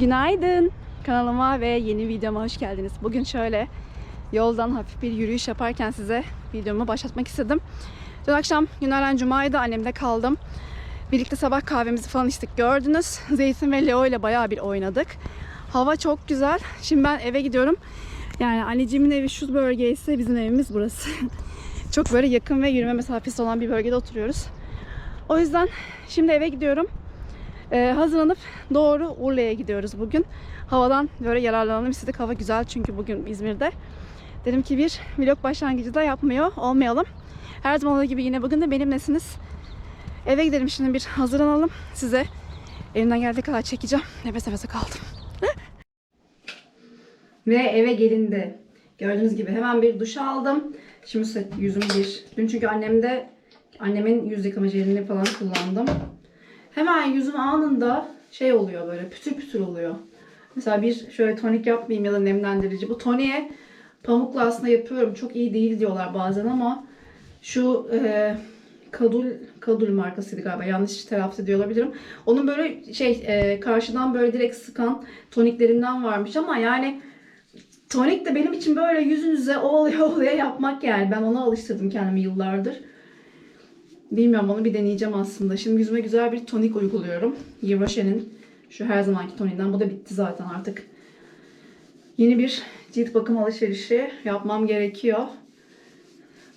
Günaydın. Kanalıma ve yeni videoma hoş geldiniz. Bugün şöyle yoldan hafif bir yürüyüş yaparken size videomu başlatmak istedim. Dün akşam günlerden cumaydı annemde kaldım. Birlikte sabah kahvemizi falan içtik gördünüz. Zeytin ve Leo ile bayağı bir oynadık. Hava çok güzel. Şimdi ben eve gidiyorum. Yani anneciğimin evi şu bölgeyse bizim evimiz burası. çok böyle yakın ve yürüme mesafesi olan bir bölgede oturuyoruz. O yüzden şimdi eve gidiyorum. Ee, hazırlanıp doğru Urla'ya gidiyoruz bugün. Havadan böyle yararlanalım istedik. Hava güzel çünkü bugün İzmir'de. Dedim ki bir vlog başlangıcı da yapmıyor olmayalım. Her zaman olduğu gibi yine bugün de benimlesiniz. Eve gidelim şimdi bir hazırlanalım. Size elimden geldiği kadar çekeceğim. Nefes nefese kaldım. Ve eve gelindi. Gördüğünüz gibi hemen bir duş aldım. Şimdi yüzümü bir... Dün çünkü annemde annemin yüz yıkama jelini falan kullandım. Hemen yüzüm anında şey oluyor böyle pütür pütür oluyor. Mesela bir şöyle tonik yapmayayım ya da nemlendirici. Bu toniğe pamukla aslında yapıyorum. Çok iyi değil diyorlar bazen ama şu e, Kadul Kadul markasıydı galiba. Yanlış telaffuz ediyor olabilirim. Onun böyle şey e, karşıdan böyle direkt sıkan toniklerinden varmış ama yani tonik de benim için böyle yüzünüze ovalaya ovalaya yapmak yani. Ben ona alıştırdım kendimi yıllardır. Bilmiyorum onu bir deneyeceğim aslında. Şimdi yüzüme güzel bir tonik uyguluyorum. Yves şu her zamanki toniğinden. Bu da bitti zaten artık. Yeni bir cilt bakım alışverişi yapmam gerekiyor.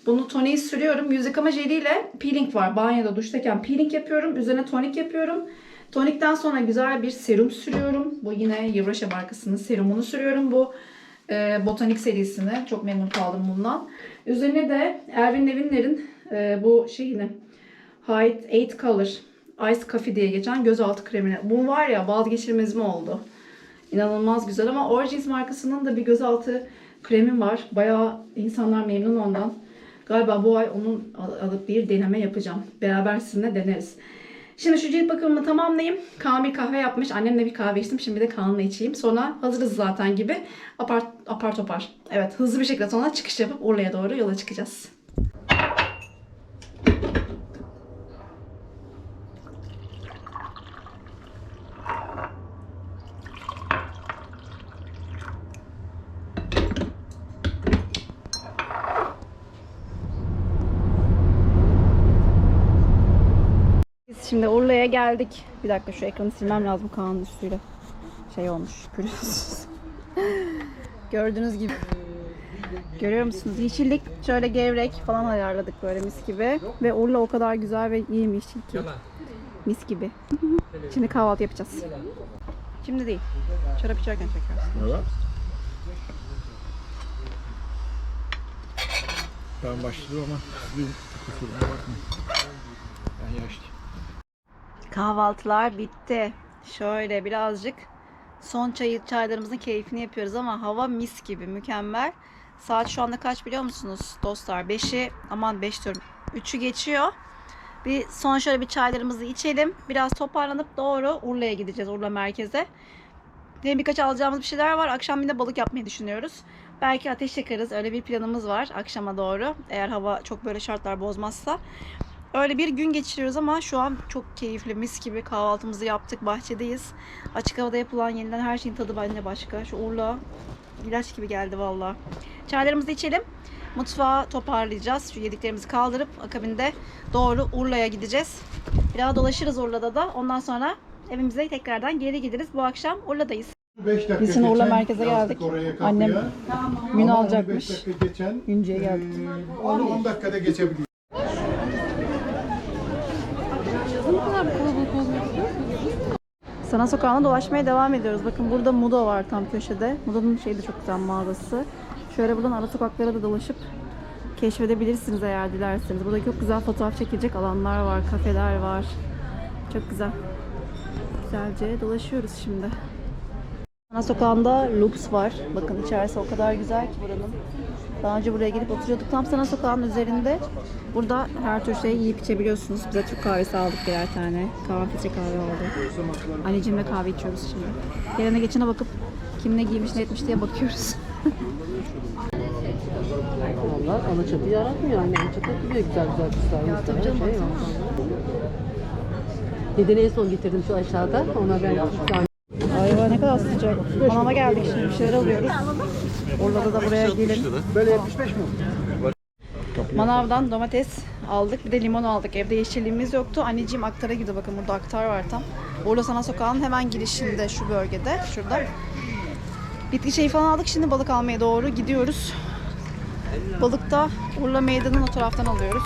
Bunu toniği sürüyorum. Yüz yıkama jeliyle peeling var. Banyoda duştayken peeling yapıyorum. Üzerine tonik yapıyorum. Tonikten sonra güzel bir serum sürüyorum. Bu yine Rocher markasının serumunu sürüyorum. Bu e, botanik serisini. Çok memnun kaldım bundan. Üzerine de Erwin Levinler'in e, bu şeyini Height 8 Color Ice Coffee diye geçen gözaltı kremini. Bu var ya vazgeçilmez mi oldu? İnanılmaz güzel ama Origins markasının da bir gözaltı kremi var. Bayağı insanlar memnun ondan. Galiba bu ay onun al- alıp bir deneme yapacağım. Beraber sizinle deneriz. Şimdi şu cilt bakımını tamamlayayım. Kaan bir kahve yapmış. Annemle bir kahve içtim. Şimdi de Kaan'la içeyim. Sonra hazırız zaten gibi. Apar, apar topar. Evet hızlı bir şekilde sonra çıkış yapıp Urla'ya doğru yola çıkacağız. Biz Urla'ya geldik. Bir dakika şu ekranı silmem lazım Kaan'ın üstüyle. Şey olmuş, pürüzsüz. Gördüğünüz gibi. Görüyor musunuz? Yeşillik şöyle gevrek falan ayarladık böyle mis gibi. Ve Urla o kadar güzel ve iyiymiş ki. Mis gibi. Şimdi kahvaltı yapacağız. Şimdi değil. Şarap içerken. Evet. Ben başladım ama sizin kusuruna bakmayın. Ben yaşlıyım. Kahvaltılar bitti. Şöyle birazcık son çayı çaylarımızın keyfini yapıyoruz ama hava mis gibi mükemmel. Saat şu anda kaç biliyor musunuz dostlar? 5'i aman 5 diyorum. 3'ü geçiyor. Bir son şöyle bir çaylarımızı içelim. Biraz toparlanıp doğru Urla'ya gideceğiz. Urla merkeze. Yine birkaç alacağımız bir şeyler var. Akşam yine balık yapmayı düşünüyoruz. Belki ateş yakarız. Öyle bir planımız var akşama doğru. Eğer hava çok böyle şartlar bozmazsa. Öyle bir gün geçiriyoruz ama şu an çok keyifli, mis gibi kahvaltımızı yaptık, bahçedeyiz. Açık havada yapılan yeniden her şeyin tadı bence başka. Şu Urla ilaç gibi geldi valla. Çaylarımızı içelim. Mutfağı toparlayacağız. Şu yediklerimizi kaldırıp akabinde doğru Urla'ya gideceğiz. Biraz dolaşırız Urla'da da. Ondan sonra evimize tekrardan geri geliriz. Bu akşam Urla'dayız. 5 dakika Biz şimdi Urla merkeze geldik. Annem gün Ama alacakmış. 15 dakika geçen Günce'ye geldik. 10 dakikada geçebiliyor. Sana sokağına dolaşmaya devam ediyoruz. Bakın burada Mudo var tam köşede. Mudo'nun şeyi de çok güzel mağazası. Şöyle buradan ara sokaklara da dolaşıp keşfedebilirsiniz eğer dilerseniz. Burada çok güzel fotoğraf çekilecek alanlar var, kafeler var. Çok güzel. Güzelce dolaşıyoruz şimdi. Ana sokağında Lux var. Bakın içerisi o kadar güzel ki buranın. Daha önce buraya gelip oturuyorduk. Tam sana sokağın üzerinde. Burada her tür şeyi yiyip içebiliyorsunuz. Bize Türk kahvesi aldık birer tane. Kahve filtre kahve aldık. Anneciğimle kahve içiyoruz şimdi. Gelene geçene bakıp kim ne giymiş ne etmiş diye bakıyoruz. Valla Alaçatı yaratmıyor anne. Alaçatı biliyor güzel güzel kızlar. Ya tabii canım, Şey. Dedeni en son getirdim şu aşağıda. Ona ben yani kadar sıcak. Manava geldik şimdi bir şeyler alıyoruz. Orada da buraya gelin. Böyle 75 mi? Manavdan domates aldık. Bir de limon aldık. Evde yeşilliğimiz yoktu. Anneciğim aktara gidiyor. Bakın burada aktar var tam. Orada sana sokağın hemen girişinde şu bölgede. Şurada. Bitki şeyi falan aldık. Şimdi balık almaya doğru gidiyoruz. Balık da Urla Meydanı'nın o taraftan alıyoruz.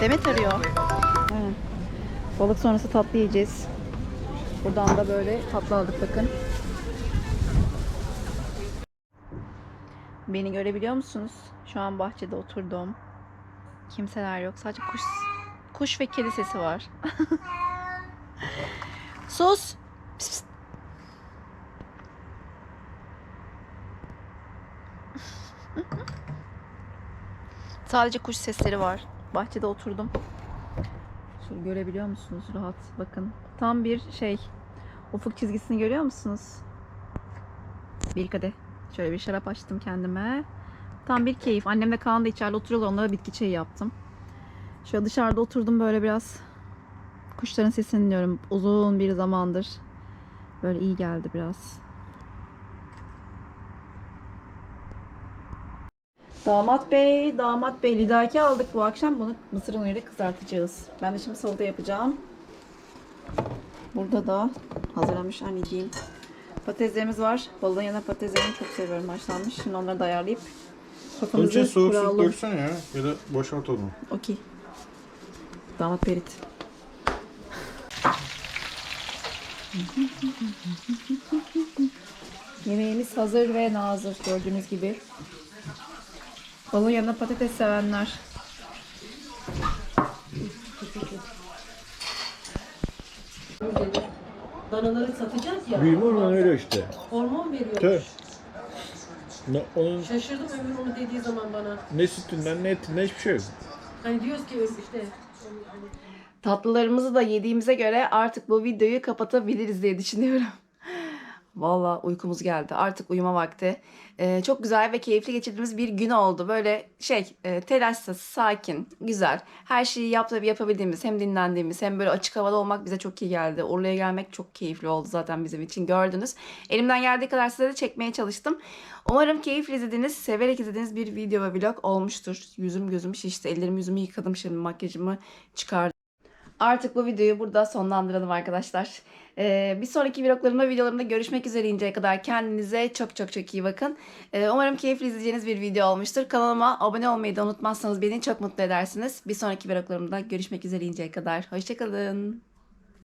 Demet arıyor. Balık sonrası tatlı yiyeceğiz. Buradan da böyle tatlı aldık bakın. Beni görebiliyor musunuz? Şu an bahçede oturdum. Kimseler yok. Sadece kuş kuş ve kedi sesi var. Sus. Pis pis. Sadece kuş sesleri var. Bahçede oturdum. Şöyle görebiliyor musunuz? Rahat bakın. Tam bir şey. Ufuk çizgisini görüyor musunuz? Bir kadeh. Şöyle bir şarap açtım kendime. Tam bir keyif. Annem ve Kaan da içeride oturuyorlar. Onlara bitki çayı yaptım. Şöyle dışarıda oturdum böyle biraz. Kuşların sesini dinliyorum. Uzun bir zamandır. Böyle iyi geldi biraz. Damat Bey, Damat Bey lidaki aldık bu akşam. Bunu mısır unuyla kızartacağız. Ben de şimdi salata yapacağım. Burada da hazırlamış anneciğim. Patateslerimiz var. Balığın yanına patateslerini çok seviyorum haşlanmış. Şimdi onları da ayarlayıp için soframızı soğuk su kuralım. döksene ya. Ya da boşalt onu. Okey. Damat Perit. Yemeğimiz hazır ve nazır gördüğünüz gibi. Balığın yanına patates sevenler. Danaları satacağız ya. Büyüme hormonu öyle işte. Hormon veriyor. Tö. Ne, onun Şaşırdım Ömür onu dediği zaman bana. ne sütünden ne etinden hiçbir şey yok. Hani diyoruz ki işte Tatlılarımızı da yediğimize göre artık bu videoyu kapatabiliriz diye düşünüyorum. Valla uykumuz geldi. Artık uyuma vakti. Ee, çok güzel ve keyifli geçirdiğimiz bir gün oldu. Böyle şey e, telaşsız, sakin, güzel. Her şeyi yap, yapabildiğimiz, hem dinlendiğimiz hem böyle açık havada olmak bize çok iyi geldi. Oraya gelmek çok keyifli oldu zaten bizim için gördünüz. Elimden geldiği kadar size de çekmeye çalıştım. Umarım keyifli izlediğiniz, severek izlediğiniz bir video ve vlog olmuştur. Yüzüm gözüm şişti. Ellerimi yüzümü yıkadım şimdi makyajımı çıkardım. Artık bu videoyu burada sonlandıralım arkadaşlar. Ee, bir sonraki vloglarımda, videolarımda görüşmek üzere inceye kadar kendinize çok çok çok iyi bakın. Ee, umarım keyifli izleyeceğiniz bir video olmuştur. Kanalıma abone olmayı da unutmazsanız beni çok mutlu edersiniz. Bir sonraki vloglarımda görüşmek üzere inceye kadar. Hoşçakalın.